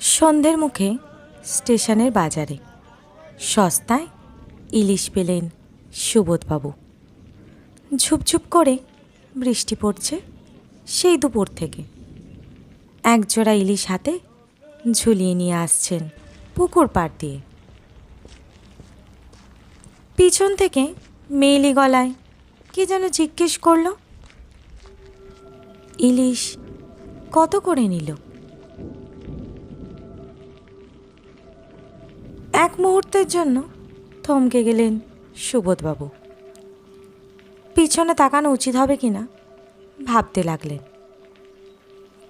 সন্ধ্যের মুখে স্টেশনের বাজারে। সস্তায় ইলিশ পেলেন সুবোধবাবু। ঝুপঝুপ করে বৃষ্টি পড়ছে সেই দুপুর থেকে। একজোড়া ইলিশ হাতে ঝুলিয়ে নিয়ে আসছেন পুকুর পাড় দিয়ে। পিছন থেকে মেয়েলি গলায় কি যেন জিজ্ঞেস করল, ইলিশ কত করে নিল? এক মুহূর্তের জন্য থমকে গেলেন সুবোধবাবু। পিছনে তাকানো উচিত হবে কি না ভাবতে লাগলেন।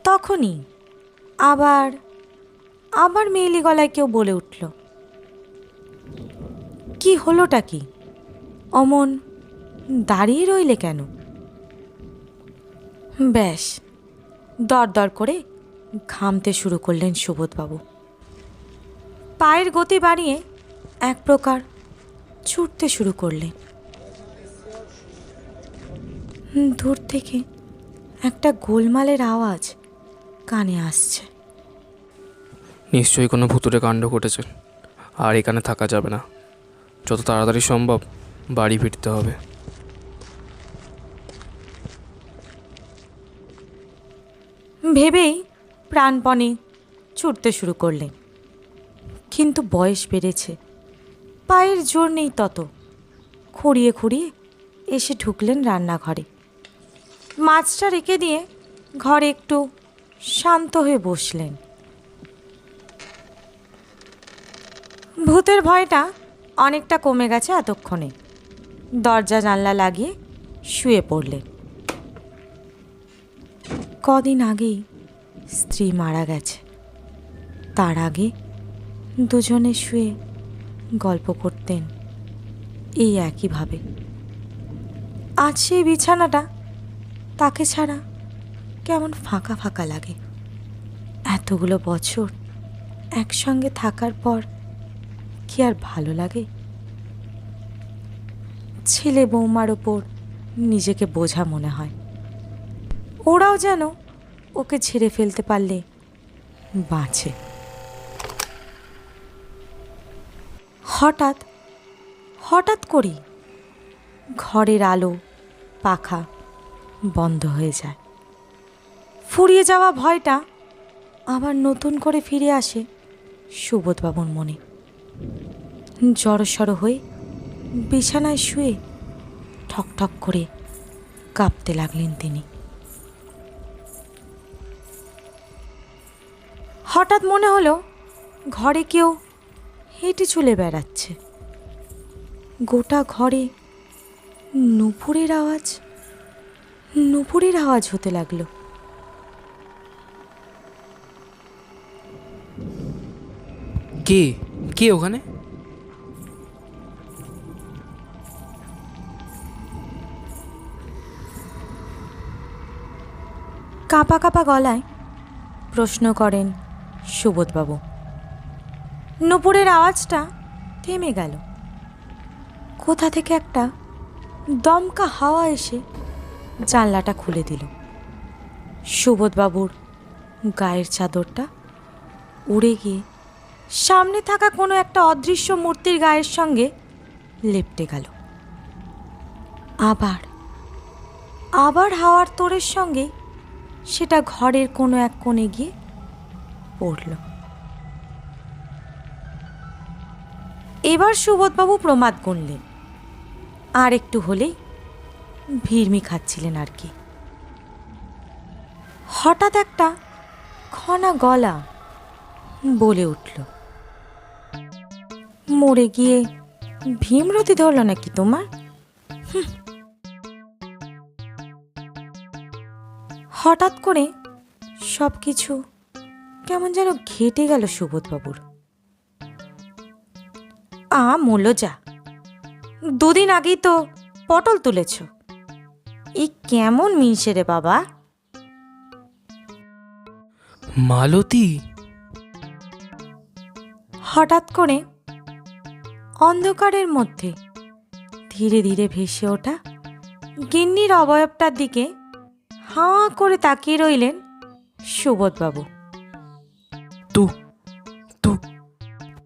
তখনই আবার আবার মেয়েলি গলায় কেউ বলে উঠল, কি হলোটা কি? অমন দাঁড়িয়ে রইলে কেন? ব্যাস দর দর করে ঘামতে শুরু করলেন সুবোধবাবু। পায়ের গতি বাড়িয়ে এক প্রকার ছুটতে শুরু করলেন দূর থেকে একটা গোলমালের আওয়াজ কানে আসছে। নিশ্চয়ই কোনো ভুতুরে কাণ্ড ঘটেছে আর এখানে থাকা যাবে না। যত তাড়াতাড়ি সম্ভব বাড়ি ফিরতে হবে। ভেবেই প্রাণপণে ছুটতে শুরু করলেন কিন্তু বয়স বেড়েছে। পায়ের জোর নেই তত। খুঁড়িয়ে খুঁড়িয়ে এসে ঢুকলেন রান্নাঘরে। মাছটা রেখে দিয়ে ঘরে একটু শান্ত হয়ে বসলেন। ভূতের ভয়টা অনেকটা কমে গেছে এতক্ষণে। দরজা জানলা লাগিয়ে শুয়ে পড়লেন। কদিন আগেই স্ত্রী মারা গেছে। তার আগে দুজনে শুয়ে গল্প করতেন। এই একইভাবে। আজ সেই বিছানাটা তাকে ছাড়া কেমন ফাঁকা ফাঁকা লাগে। এতগুলো বছর একসঙ্গে থাকার পর কি আর ভালো লাগে? ছেলে বৌমার ওপর নিজেকে বোঝা মনে হয়। ওরাও যেন ওকে ছেড়ে ফেলতে পারলে বাঁচে। হঠাৎ হঠাৎ করেই ঘরের আলো পাখা বন্ধ হয়ে যায়। ফুরিয়ে যাওয়া ভয়টা আবার নতুন করে ফিরে আসে সুবোধবাবুর মনে। জড়সড় হয়ে বিছানায় শুয়ে ঠকঠক করে কাঁপতে লাগলেন তিনি। হঠাৎ মনে হলো ঘরে কেউ হেঁটে চলে বেড়াচ্ছে। গোটা ঘরে নুপুরের আওয়াজ নুপুরের আওয়াজ হতে লাগল। কে? কে ওখানে? কাঁপা কাঁপা গলায় প্রশ্ন করেন সুবোধবাবু। নুপুরের আওয়াজটা থেমে গেল। কোথা থেকে একটা দমকা হাওয়া এসে জানলাটা খুলে দিল। সুবোধবাবুর গায়ের চাদরটা উড়ে গিয়ে সামনে থাকা কোনো একটা অদৃশ্য মূর্তির গায়ের সঙ্গে লেপটে গেল। আবার আবার হাওয়ার তোড়ের সঙ্গে সেটা ঘরের কোনো এক কোণে গিয়ে পড়ল। এবার সুবোধবাবু প্রমাদ গুনলেন। আর একটু হলেই ভিড়মি খাচ্ছিলেন আর কি। হঠাৎ একটা খনা গলা বলে উঠল, মরে গিয়ে ভীমরতি ধরল নাকি তোমার। হঠাৎ করে সব কিছু কেমন যেন ঘেটে গেল সুবোধবাবুর। আ মূল্য যা। দুদিন আগেই তো পটল তুলেছ। এই কেমন মিনসে রে বাবা। মালতী। হঠাৎ করে অন্ধকারের মধ্যে ধীরে ধীরে ভেসে ওঠা গিন্নির অবয়বটার দিকে হাঁ করে তাকিয়ে রইলেন সুবোধবাবু। তু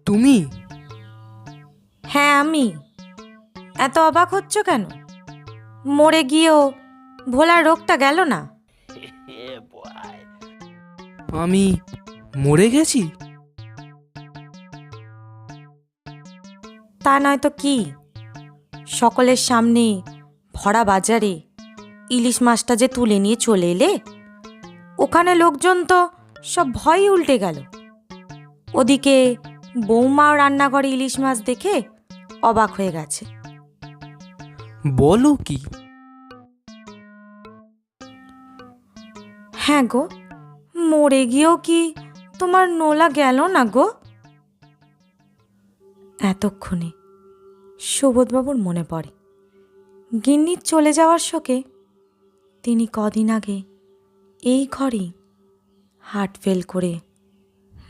তুমি? হ্যাঁ আমি। এত অবাক হচ্ছ কেন? মরে গিয়েও ভোলার রোগটা গেল না? আমি মরে গেছি? তা নয় তো কি? সকলের সামনে ভরা বাজারে ইলিশ মাছটা যে তুলে নিয়ে চলে এলে? ওখানে লোকজন তো সব ভয়ই উল্টে গেল। ওদিকে বৌমাও রান্নাঘরে ইলিশ মাছ দেখে অবাক হয়ে গেছে। বলো কি? হ্যাঁ গো মরে গিয়েও কি তোমার নোলা গেল না গো? এতক্ষণে সুবোধবাবুর মনে পড়ে। গিন্নির চলে যাওয়ার শোকে তিনি কদিন আগে এই ঘরেই হার্ট ফেল করে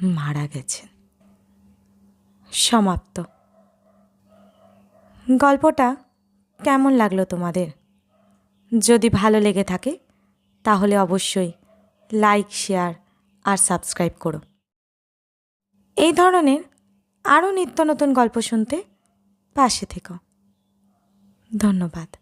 মারা গেছেন। সমাপ্ত। গল্পটা কেমন লাগল তোমাদের? যদি ভালো লেগে থাকে, তাহলে অবশ্যই লাইক, শেয়ার আর সাবস্ক্রাইব করো। এই ধরনের আরও নিত্য নতুন গল্প শুনতে পাশে থেকো। ধন্যবাদ।